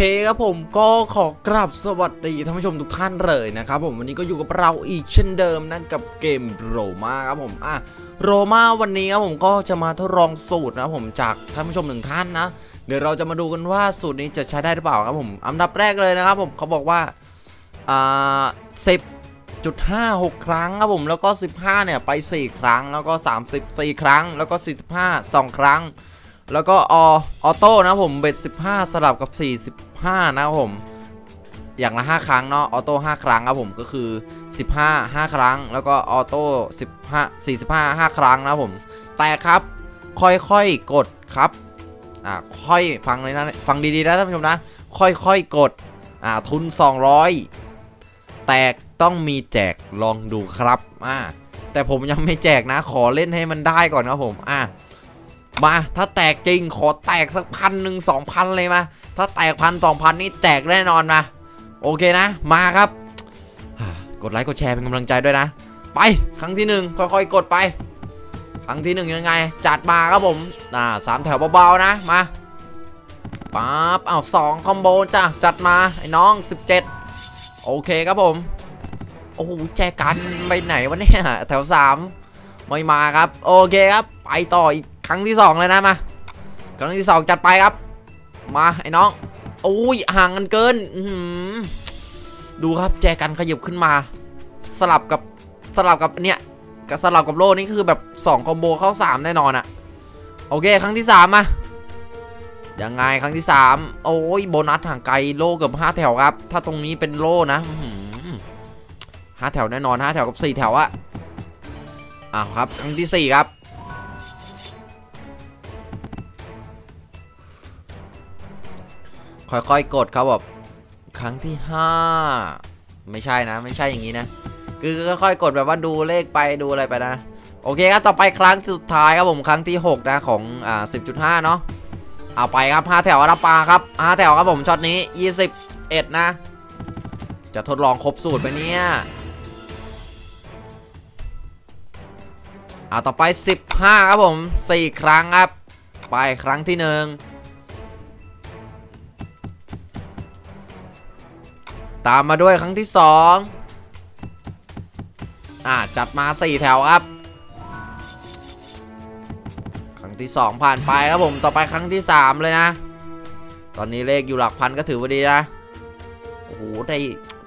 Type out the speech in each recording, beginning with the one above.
คครับผมก็ขอกราบสวัสดีท่านผู้ชมทุกท่านเลยนะครับผมวันนี้ก็อยู่กับเราอีกเช่นเดิมนะกับเกมโรมาครับผมอะโรมาวันนี้ครับผมก็จะมาทดลองสูตรนะครับผมจากท่านผู้ชมหนึ่งท่านนะ เดี๋ยวเราจะมาดูกันว่าสูตรนี้จะใช้ได้หรือเปล่าครับผมอันดับแรกเลยนะครับผมเขาบอกว่าอ่าสิบจุดห้าหกครั้งครับผมแล้วก็ 15เนี่ยไป 4 ครั้งแล้วก็30 4ครั้งแล้วก็ 45 2 ครั้ง แล้วก็อออโต้นะผมเบ็ด15 สลับกับ 45 นะครับผม อย่างละ 5 ครั้งเนาะออโต้5ครั้งครับผมก็คือ 15 5 ครั้ง แล้วก็ออโต้15 45 5 ครั้งนะครับผม แต่ครับค่อยๆกดครับอ่าค่อยฟังเลยนะฟังดีๆนะท่านผู้ชมนะ ค่อยๆกดอ่าทุน 200 แตกต้องมีแจกลองดูครับอ่าแต่ผมยังไม่แจกนะขอเล่นให้มันได้ก่อนครับผมอ่า มาถ้าแตกจริงขอแตกสักพันหนึ่งสองพันเลยมาถ้าแตกพันสองพันนี่แจกแน่นอนมาโอเคนะ มาครับ กดไลค์กดแชร์เป็นกำลังใจด้วยนะ ไปครั้งที่หนึ่งค่อยๆ กดไป ครั้งที่หนึ่งยังไง จัดมาครับผมอ่าสามแถวเบาๆนะมาปั๊บอ้าสองคอมโบจ้ะจัดมาไอ้น้อง 17 โอเคครับผมโอ้โหแจกันไปไหนวะเนี่ยแถวสามไม่มาครับ โอเคครับ ไปต่ออีก รั้งที่สองเลยนะมาครั้งที่สองจัดไปครับ มาไอ้น้องโอ้ยห่างกันเกินดูครับแจกันขยับขึ้นมา สลับกับสลับกับเนี่ยกับสลับกับโล่นี่คือแบบ2คอมโบเข้า 3 แน่นอนอะโอเค ครั้งที่ 3 มายังไงครั้งที่ 3 โอ้ยโบนัสห่างไกลโล่เกับ5แถวครับ ถ้าตรงนี้เป็นโล่นะห้าแถวแน่นอนห้าแถวกับ4แถวอะอ้าวครับ ครั้งที่สี่ครับ ค่อยๆกดครับแบบครั้งที่ 5 ไม่ใช่นะ ไม่ใช่อย่างนี้นะ คือค่อยๆกดแบบว่าดูเลขไปดูอะไรไปนะ โอเคครับต่อไปครั้งสุดท้ายครับผมครั้งที่ 6 นะของอ่า10.5เนาะเอาไปครับ 5 แถวรับปลาครับ 5 แถวครับผมช็อตนี้ 21 นะ จะทดลองครบสูตรไปเนี่ยเอาต่อไป 15 ครับผม 4 ครั้งครับ ไปครั้งที่ 1 ตามมาด้วยครั้งที่2อ่าจัดมา4แถวครับ ครั้งที่2ผ่านไปครับผมต่อไปครั้งที่3เลยนะ ตอนนี้เลขอยู่หลักพันก็ถือว่าดีนะโอ้โหได้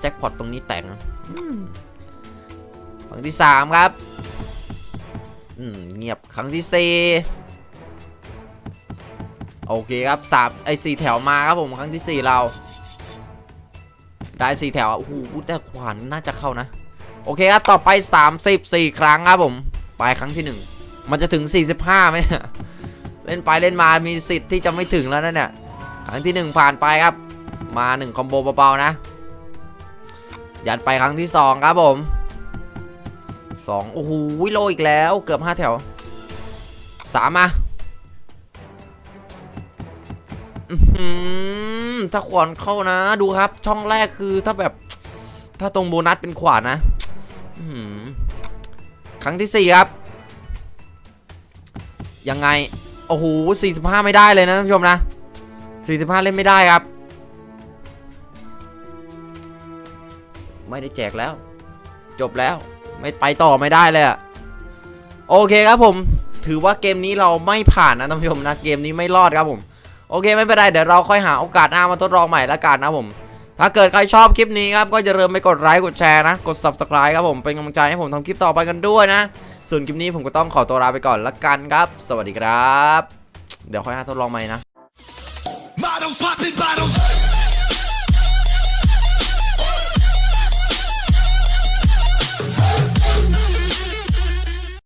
แจ็คพอตตรงนี้แต่งครั้งที่3ครับอืมเงียบครั้งที่4โอเคครับสามไอ้สี่แถวมาครับผมครั้งที่4เรา ได้สี่แถวอะโอ้โหแต่ขวานน่าจะเข้านะ โอเคครับ ต่อไป 34 ครั้งครับผม ไปครั้งที่ 1 มันจะถึง 45ไหมเนี่ยเล่นไปเล่นมามีสิทธิ์ที่จะไม่ถึงแล้วนะเนี่ย ครั้งที่ 1 ผ่านไปครับ มา 1 คอมโบเบาๆนะ ยัดไปครั้งที่ 2 ครับผม 2 โอ้โหโลอีกแล้วเกือบ 5 แถว 3 มา ถ้าขวานเข้านะ ดูครับ ช่องแรกคือถ้าแบบ ถ้าตรงโบนัสเป็นขวานนะครั้งที่4ครับ ยังไง โอ้โห45ไม่ได้เลยนะท่านผู้ชมนะ45เล่นไม่ได้ครับ ไม่ได้แจกแล้ว จบแล้ว ไม่ไปต่อไม่ได้เลยอะโอเคครับผม ถือว่าเกมนี้เราไม่ผ่านนะท่านผู้ชมนะ เกมนี้ไม่รอดครับผม โอเคไม่เป็นไรเดี๋ยวเราค่อยหาโอกาสหน้ามาทดลองใหม่ละกันนะผม ถ้าเกิดใครชอบคลิปนี้ครับก็จะเริ่มไปกดไลค์กดแชร์นะ กด subscribe ครับผมเป็นกำลังใจให้ผมทำคลิปต่อไปกันด้วยนะ ส่วนคลิปนี้ผมก็ต้องขอตัวลาไปก่อนละกันครับ สวัสดีครับ เดี๋ยวค่อยหาทดลองใหม่นะ